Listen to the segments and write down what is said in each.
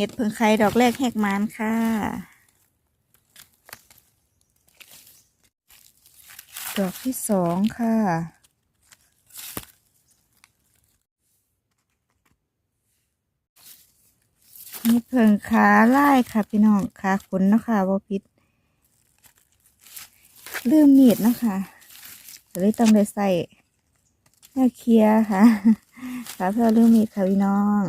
เห็ดเพิ่งไข่ดอกแรกแหกมานค่ะ ดอกที่สองค่ะเห็ดเพิ่งขาไล่ค่ะพี่น้องขาขนนะคะว่าพิษลืมมีดนะคะเลยต้องได้ใส่หน้าเคลียร์ค่ะค่ะเพื่อลืมมีดค่ะพี่น้อง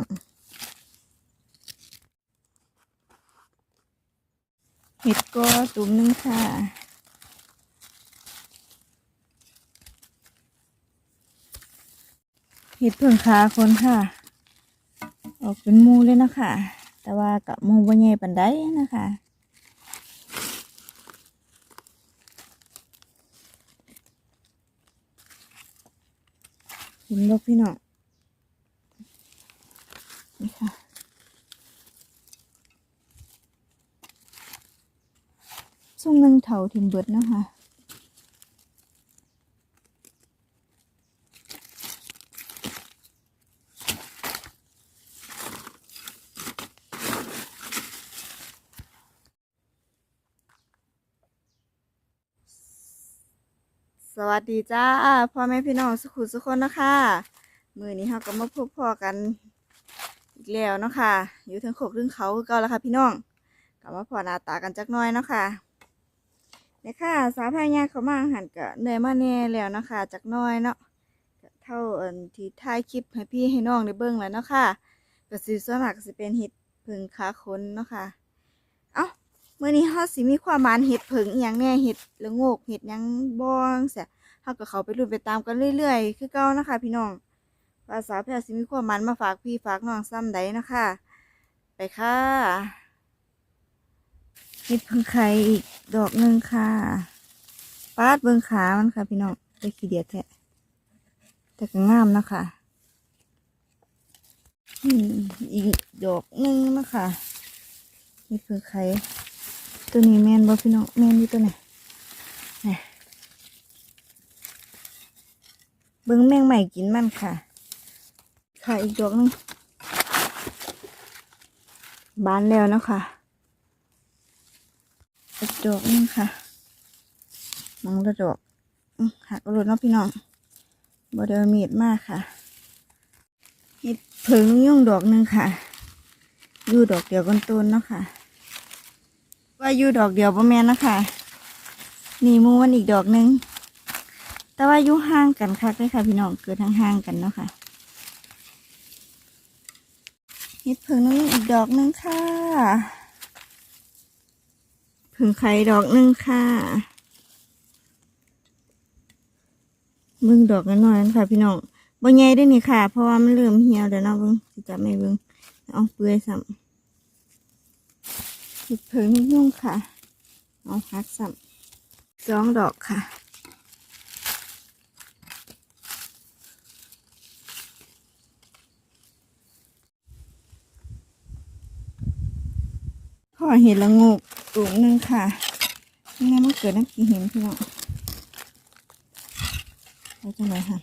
ห็ดก็ตุ่มหนึงค่ะ เห็ดเพิ่งขาคนค่ะ ออกเป็นมูเลยนะคะ แต่ว่ากับมูบ่ใหญ่ปันได้นะคะเห็นลูกพี่น้องนี่ค่ะ ซุ่มหนึ่งเถาทิมเบิดเนาะคะสวัสดีจ้าพ่อแม่พี่น้องสุขุสุคนนะคะมือนี้เราก็มาพบพ่อกันอีกแล้วเนาะค่ะอยู่ทั้งโขกทั้งเขาก็แล้วค่ะพี่น้องกลับมาพอหน้าตากันจักน้อยเนาะค่ะ เนี่ยค่ะ สาวพายาเขามาหันกะเหนื่อยมาแน่แล้วนะคะจากน้อยเนาะก็เท่าอันที่ถ่ายคลิปให้พี่ให้น้องได้เบิ่งแล้วเนาะค่ะก็สิส่วนมากก็สิเป็นเห็ดผึ่งขาคนเนาะค่ะ เอ้าเมื้อนี้เฮาสิมีความมานเห็ดผึ่งอีหยังแน่เห็ดละโงกเห็ดยังบ่จังซี่เฮาก็เขาไปรุ่นไปตามกันเรื่อยๆ คือเก่านะคะ พี่น้องว่าสาวแพรสิมีความมานมาฝากพี่ฝากน้องซ้ำใดนะคะไปค่ะ เห็ดพึ่งไข่อีกดอกหนึ่งค่ะปาดเบิ้งขามันค่ะ พี่น้องได้ขี้เดียดแท้แต่ก็งามนะคะอืมอีกดอกหนึ่งนะคะเห็ดพึ่งไข่ตัวนี้แมนบ่พี่น้องแมนอยู่ตัวไหนเบิ้งแมงใหม่กินมันค่ะค่ะอีกดอกหนึงบานแล้วนะค่ะ ดอกหนึงค่ะมองละดอกหักเอารถเนาะพี่น้องบอเดอมีดมากค่ะเห็ดเผิงยุ่งดอกหนึ่งค่ะ อยู่ดอกเดียวกันต้นเนาะค่ะ ว่าอยู่ดอกเดียวประแมนเนาะคะนี่มูมันอีกดอกหนึ่งแต่ว่าอยู่ห่างกันคักเลยค่ะพี่น้องเกิดห่างกันเนาะค่ะเห็ดเผิงนุ่งอีกดอกหนึ่งค่ะ ผึ่งไข่ดอกหนึ่งค่ะมึงดอกน้อยๆค่ะ พี่น้องบ่ใหญ่ได้นี่ค่ะ เพราะว่ามันเริ่มเหี่ยวแล้วเนาะเบิ่งจับไม่เบิ่งเอาเปลือยซ้ำผิดเผิงนิดนุ่งค่ะ เอาหักซ้ำสองดอกค่ะพ่อเห็นละโง กตุ่มหนึ่งค่ะนี่ไงมันเกิดน้ำขี้เห็นพี่น้องเอาจังไรค่ะ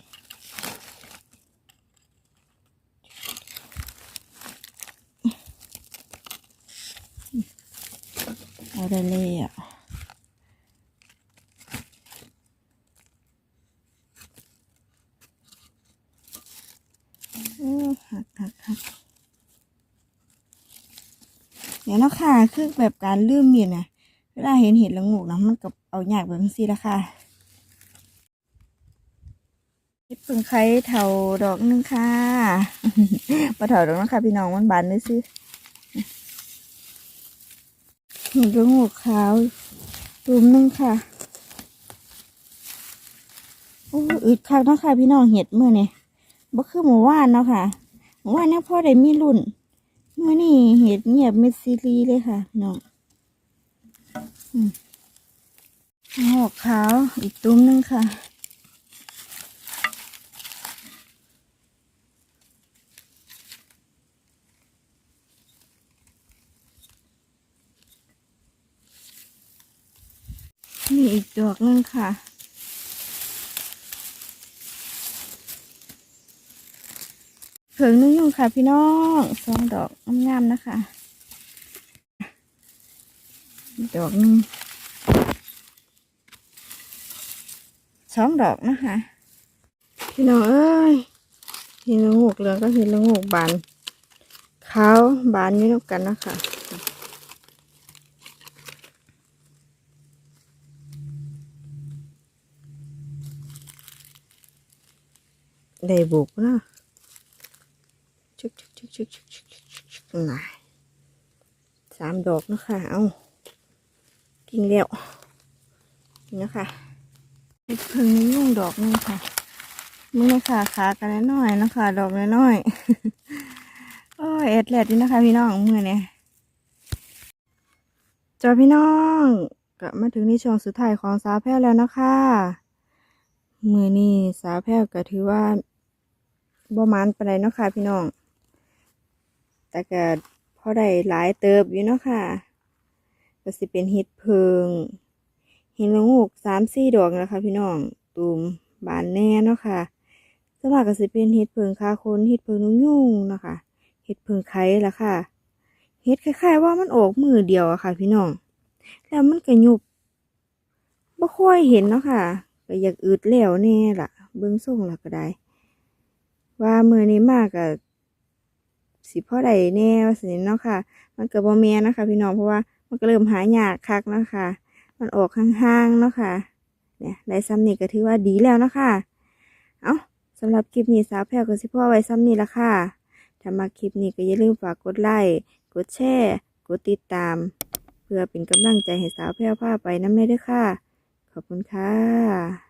เอาได้เลยอะเออหักหักหัก เดี๋ยนาะค่ะคือแบบการลืมมีดนะเวลาเห็นเห็ดละงูกนะมันกับเอายากแบบนี้ละค่ะเห็ดพึ่งไข่เถาดอกนึงค่ะมาเถาดอกนะคะพี่น้องมันบานเลยสิเห็ดละงูกขาวตุ่มนึงค่ะโอ้อึดคักนะค่ะพี่น้องเห็ดเมื่อนี่บ่คือหมู่ว่านเนาะค่ะหมู่ว่านเนี่ยพ่อได้มีรุ่น เมื่อนี่เห็ดเงียบเม็ดซีรีเลยค่ะน้องหอกขาวอีกตุ้มหนึงค่ะนี่อีกดอกหนึงค่ะ เผิงนึงอยู่ค่ะ พี่น้องสองดอกงามๆนะคะ ดอกนึงสองดอกนะคะ พี่น้องเอ้ยเห็นละโงกเหลืองก็เห็นละโงกบานขาวบานอยู่ด้วยกันนะคะได้บุกนะ ชุกชุกชุกชุกชุกหนายสามดอกนะคะเอากิ่งเดียวนี่นะคะเพิ่งยุ่งดอกนึงค่ะมึงนะคะขากันน้อยนะคะ ดอกน้อยโอ้เอ็ดแหลดนี่นะคะ พี่น้องมือเนี่ยจอพี่น้องกลับมาถึงในช่วงสุดท้ายของสาวแพ้วแล้วนะคะมือนี่สาวแพ้วก็ถือว่าบ่มานไปเลยเนาะค่ะพี่น้อง แต่ก็พอได้หลายเติบอยู่เนาะค่ะ ก็สิเป็นเห็ดเพิง เห็ดละงูกสามสี่ดอกนะคะ พี่น้องตูมบานแน่เนาะค่ะสวนมากก็สิเป็นเห็ดเพิงคาคนเห็ดเพิงนุ่งยุ่งนะคะเห็ดเพิงไข่ละค่ะเห็ดคล้ายๆว่ามันออกมือเดียวอะค่ะ พี่น้อง แล้วมันก็ยุบบ่ค่อยเห็นเนาะค่ะก็อยากอืดแล้วแน่ล่ะ เบิ่งส่งล่ะก็ได้ ว่ามือนี้มากก็ สิพ่อใดแน่ว่าสิเนาะค่ะ มันเก็บ่แม่นนะคะ พี่น้องเพราะว่ามันก็เริ่มหายากคักนะคะ มันออกห่างๆเนาะค่ะเนี่ยได้ซ้ำนี่ก็ถือว่าดีแล้วนะคะเอาสำหรับคลิปนี้สาวแพรวก็สิพ่อไว้ซ้ำนี่ละค่ะถ้ามาคลิปนี้ก็อย่าลืมฝากกดไลค์กดแชร์กดติดตาม เพื่อเป็นกำลังใจให้สาวแพรวพาไปน้ำเนยด้วยค่ะ ขอบคุณค่ะ